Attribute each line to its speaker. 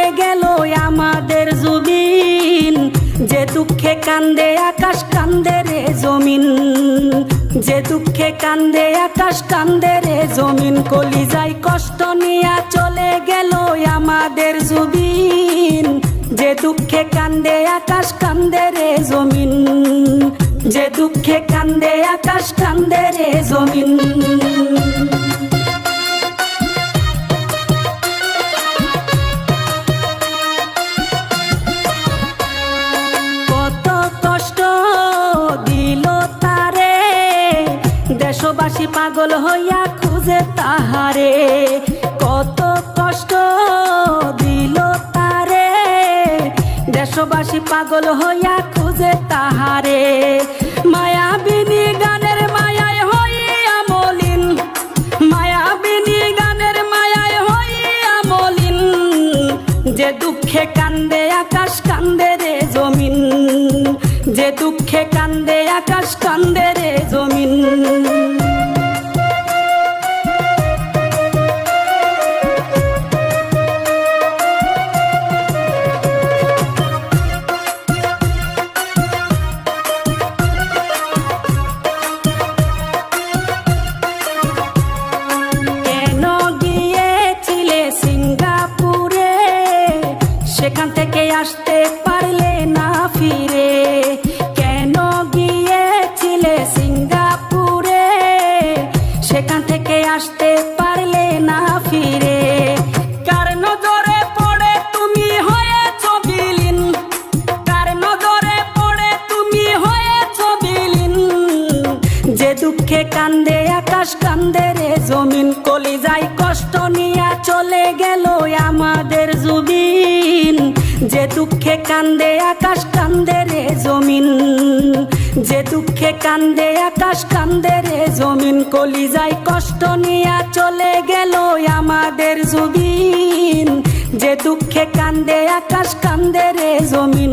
Speaker 1: হারিয়ে গেল আমাদের জুবিন যে দুঃখে কান্দে আকাশ, কান্দে রে জমিন। যে দুঃখে কান্দে আকাশ, কান্দে রে জমিন। কলিজায় কষ্ট নিয়া চলে গেল আমাদের জুবিন যে দুঃখে কান্দে আকাশ, কান্দে রে জমিন। যে দুঃখে কান্দে আকাশ, কান্দে রে জমিন। দেশবাসী পাগল হইয়া খুঁজে তাহারে। কত কষ্ট দিল তারে। দেশবাসী পাগল হইয়া খুঁজে তাহারে। মায়াবিনী গানের মায়ায় হইয়া মলিন। মায়াবিনী গানের মায়ায় হইয়া মলিন। যে দুঃখে কান্দে আকাশ, কান্দে রে জমিন। যে দুঃখে কান্দে আকাশ, কান্দে সেখান থেকে আসতে পারলে না ফিরে। কেন গিয়েছিলে সিঙ্গাপুরে? সেখান থেকে আসতে পারলে না ফিরে। কার নজরে তুমি যে কান্দে আকাশ কান্দে রে জমিন কলি যাই কষ্ট নিয়ে চলে গেল আমাদের। যে দুঃখে কান্দে আকাশ, কান্দে রে জমিন। যে দুঃখে কান্দে আকাশ, কান্দে রে জমিন। কলি যাই কষ্ট নিয়া চলে গেল আমাদের জুবিন যে দুঃখে কান্দে আকাশ, কান্দে রে জমিন।